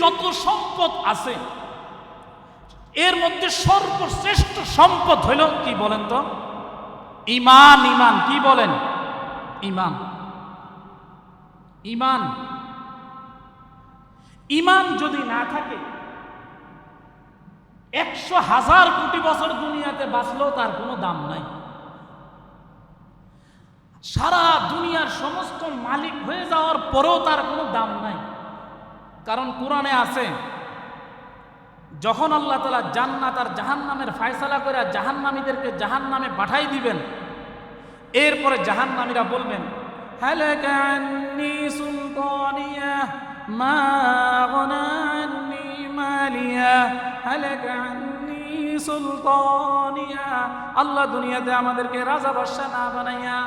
যত সম্পদ আছে, এর মধ্যে সর্বশ্রেষ্ঠ সম্পদ হইল কি বলেন তো? ইমান ইমান, কি বলেন? ইমান। ইমান। ইমান যদি না থাকে, একশো হাজার কোটি বছর দুনিয়াতে বাঁচলেও তার কোনো দাম নাই। সারা দুনিয়ার সমস্ত মালিক হয়ে যাওয়ার পরেও তার কোনো দাম নাই। কারণ কোরআনে আছে, যখন আল্লাহ তালা জান্নাত আর জাহান্নামের ফায়সালা করে জাহান্নামীদেরকে জাহান্নামে পাঠাই দিবেন, এরপরে জাহান্নামীরা বলবেন আল্লাহ দুনিয়াতে আমাদেরকে রাজা বর্ষা না বানাইয়া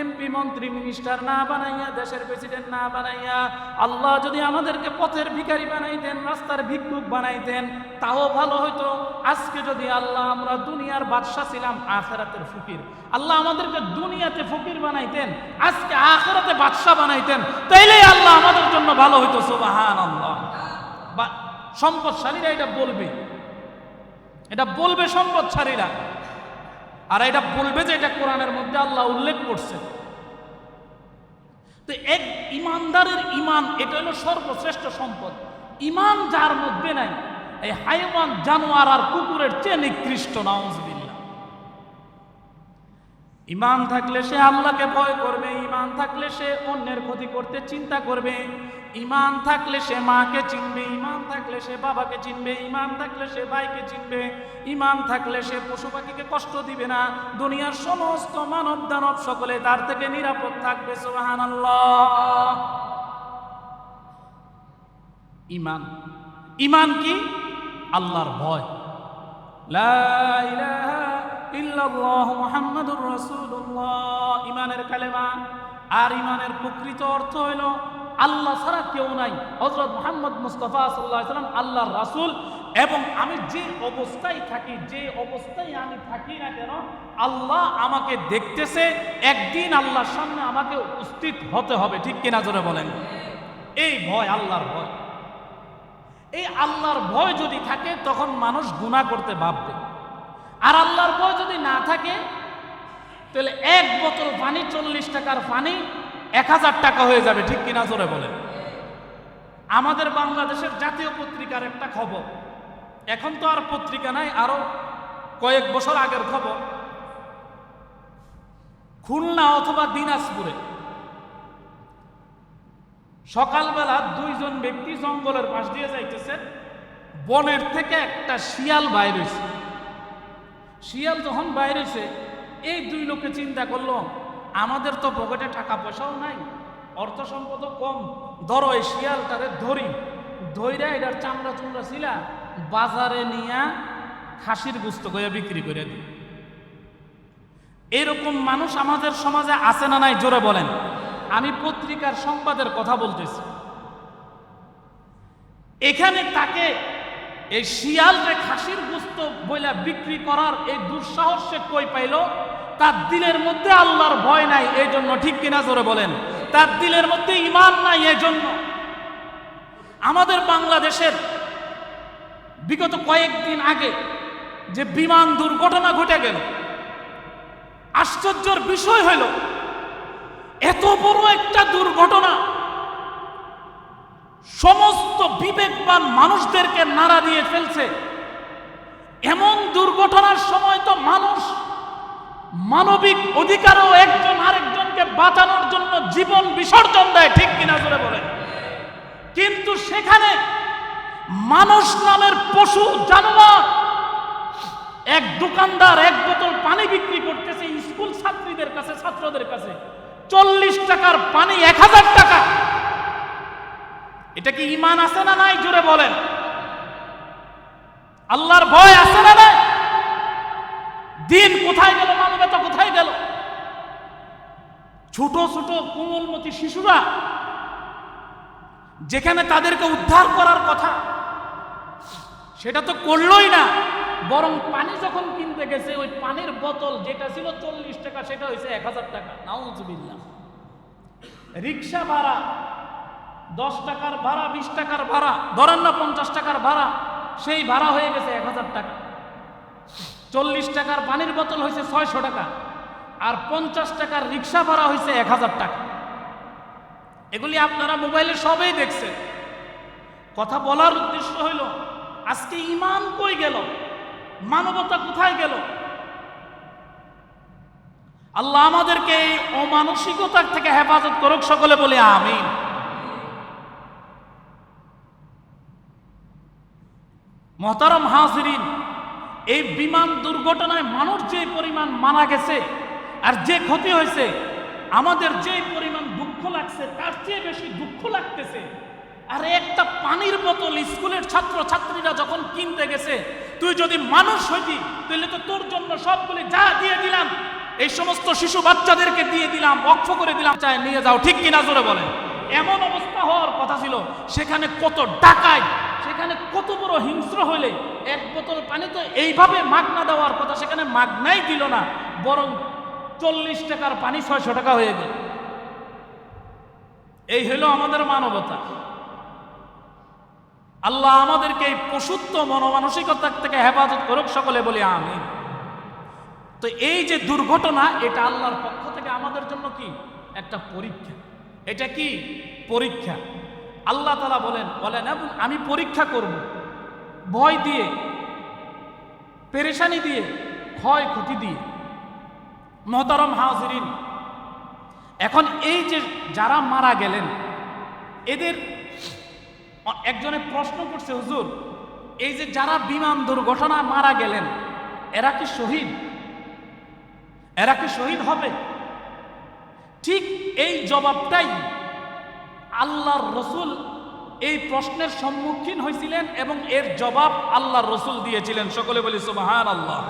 এমপি মন্ত্রী মিনিস্টার না বানাইয়া, দেশের প্রেসিডেন্ট না বানাইয়া, আল্লাহ যদি আমাদেরকে পথের ভিকারি বানাইতেন, রাস্তার ভিক্ষুক বানাইতেন, তাও ভালো হতো। আজকে যদি আল্লাহ আমরা দুনিয়ার বাদশাহ ছিলাম, আখেরাতের ফকির। আল্লাহ আমাদেরকে দুনিয়াতে ফকির বানাইতেন, আজকে আখেরাতে বাদশাহ বানাইতেন তাইলেই আল্লাহ আমাদের জন্য ভালো হইতো সুবাহান আল্লাহ সম্পদশালীরা এটা বলবে। এটা বলবে সম্পদশালীরা। আর এটা বলবে যে এটা কোরআনের মধ্যে আল্লাহ উল্লেখ করছে। তো এক ইমানদারের ইমান, এটা হলো সর্বশ্রেষ্ঠ সম্পদ। ইমান যার মধ্যে নাই, এই হাইওয়ান, জানোয়ার আর কুকুরের চেয়ে নিকৃষ্ট নাউজবিল্লা ইমান থাকলে সে আল্লাহকে ভয় করবে, ইমান থাকলে সে অন্যের ক্ষতি করতে চিন্তা করবে, ইমান থাকলে সে মাকে চিনবে, ইমান থাকলে সে বাবাকে চিনবে, ইমান থাকলে সে ভাইকে চিনবে, ইমান থাকলে সে পশু পাখিকে কষ্ট দিবে না, দুনিয়ার সমস্ত মানব দানব সকলে তার থেকে নিরাপদ থাকবে সোহান ইমান ইমান কি? আল্লাহর ভয়। লা ইমানের কালেমা আর ইমানের প্রকৃত অর্থ আল্লাহ ছাড়া কেউ নাই। হযরত মুহাম্মদ মুস্তাফা রাসূল এবং আমি যে অবস্থায় থাকি, যে অবস্থায় আমি থাকি না কেন, আল্লাহ আমাকে দেখতেছে, একদিন আল্লাহর সামনে আমাকে উপস্থিত হতে হবে। ঠিক কিনা জোরে বলেন? এই ভয় আল্লাহর ভয়। এই আল্লাহর ভয় যদি থাকে, তখন মানুষ গুণা করতে ভাববে। আর আল্লাহর ভয় যদি না থাকে, তাহলে এক বোতল পানি, চল্লিশ টাকার পানি, এক হাজার টাকা হয়ে যাবে, ঠিক কিনা জোরে বলেন। আমাদের বাংলাদেশের জাতীয় পত্রিকার একটা খবর। এখন তো আর পত্রিকা নাই, আরও কয়েক বছর আগের খবর। খুলনা অথবা দিনাজপুরে সকালবেলা দুইজন ব্যক্তি জঙ্গলের পাশ দিয়ে যাইতেছে, বনের থেকে একটা শিয়াল বাইর হয়েছে শিয়াল যখন বাইরেছে, এই দুই লোকে চিন্তা করল, আমাদের তো পকেটে টাকা পয়সাও নাই অর্থ সম্পদও কম, ধরো এই শিয়ালটারে ধরি। ধৈরা এটার চামড়া চুমড়া ছিলা, বাজারে নিয়া খাসির গুস্ত করে বিক্রি করে দিই এরকম মানুষ আমাদের সমাজে আছে না নাই, জোরে বলেন। আমি পত্রিকার সংবাদের কথা বলতেছি। এখানে তাকে এই শিয়াল শিয়ালরে খাসির গুস্ত বইলা বিক্রি করার এই দুঃসাহস সে কই পাইল? তার দিলের মধ্যে আল্লাহর ভয় নাই, এই জন্য ঠিক কিনা জোরে বলেন। তার দিলের মধ্যে ইমান নাই, এই জন্য। আমাদের বাংলাদেশের বিগত কয়েকদিন আগে যে বিমান দুর্ঘটনা ঘটে গেল, আশ্চর্যের বিষয় হইল, এত বড় একটা দুর্ঘটনা সমস্ত বিবেকবান মানুষদেরকে নাড়া দিয়ে ফেলছে। এমন দুর্ঘটনার সময় তো মানুষ মানবিক অধিকারও একজন আরেকজনকে বাঁচানোর জন্য জীবন বিসর্জন দেয়, ঠিক কিনা জোরে বলে কিন্তু সেখানে মানুষ নামের পশু, জানোয়ার, এক দোকানদার এক বোতল পানি বিক্রি করতেছে, স্কুল ছাত্রীদের কাছে, ছাত্রদের কাছে। চল্লিশ টাকার পানি, এক হাজার টাকা। এটা কি ইমান আছে না নাই? জুড়ে বলেন। আল্লাহর ভয় আছে না নাই? দিন কোথায় গেল, মানবতা কোথায় গেল? ছোট ছোট কোমলমতি শিশুরা, যেখানে তাদেরকে উদ্ধার করার কথা, সেটা তো করলোই না। বরং পানি যখন কিনতে গেছে, ওই পানির বোতল যেটা ছিল চল্লিশ টাকা, সেটা হয়েছে এক হাজার টাকা। নাউজুবিল্লাহ। রিক্সা ভাড়া দশ টাকার ভাড়া, বিশ টাকার ভাড়া, ধরেন না পঞ্চাশ টাকার ভাড়া, সেই ভাড়া হয়ে গেছে এক হাজার টাকা। চল্লিশ টাকার পানির বোতল হয়েছে ছয়শো টাকা আর পঞ্চাশ টাকার রিক্সা ভাড়া হয়েছে এক হাজার টাকা। এগুলি আপনারা মোবাইলে সবই দেখছেন। কথা বলার উদ্দেশ্য হইল, আজকে ইমান কই গেল? মানবতা কোথায় গেল? আল্লাহ আমাদেরকে অমানসিকতার থেকে হেফাজত করুক, সকলে বলে আমিন। মহতারম হাজিরিন, এই বিমান দুর্ঘটনায় মানুষ যে পরিমাণ মারা গেছে আর যে ক্ষতি হয়েছে, আমাদের যে পরিমাণ দুঃখ লাগছে, তার চেয়ে বেশি দুঃখ লাগতেছে। আর একটা পানির বোতল স্কুলের ছাত্র ছাত্রীরা যখন কিনতে গেছে, তুই যদি মানুষ হইতি, তাহলে তো তোর জন্য সবগুলি যা দিয়ে দিলাম, এই সমস্ত শিশু বাচ্চাদেরকে দিয়ে দিলাম অক্ষ করে দিলাম চাই নিয়ে যাও, ঠিক কিনা জোরে বলেন। এমন অবস্থা হওয়ার কথা ছিল, সেখানে কত ডাকায় সেখানে কত বড় হিংস্র হইলে এক বোতল পানি তো এইভাবে মাগনা দেওয়ার কথা, সেখানে মাগনাই দিল না, বরং চল্লিশ টাকার পানি ছয়শো টাকা হয়ে গেল। এই হলো আমাদের মানবতা। আল্লাহ আমাদেরকে এই পশুত্ব মনোমানসিকতা থেকে হেফাজত করুক, সকলে বলি আমি তো এই যে দুর্ঘটনা, এটা আল্লাহর পক্ষ থেকে আমাদের জন্য কি? একটা পরীক্ষা। এটা কি? পরীক্ষা। আল্লাহ তালা বলেন বলেন এবং আমি পরীক্ষা করব। ভয় দিয়ে, পেরেশানি দিয়ে, ক্ষয় ক্ষতি দিয়ে। মহতারম হাজিরিন, এখন এই যে যারা মারা গেলেন, এদের একজনে প্রশ্ন করছে, হুজুর, এই যে যারা বিমান দুর্ঘটনা মারা গেলেন, এরা কি শহীদ? এরা কি শহীদ হবে? ঠিক এই জবাবটাই আল্লাহর রসুল এই প্রশ্নের সম্মুখীন হয়েছিলেন এবং এর জবাব আল্লাহর রসুল দিয়েছিলেন। সকলে বলি সুবাহান আল্লাহ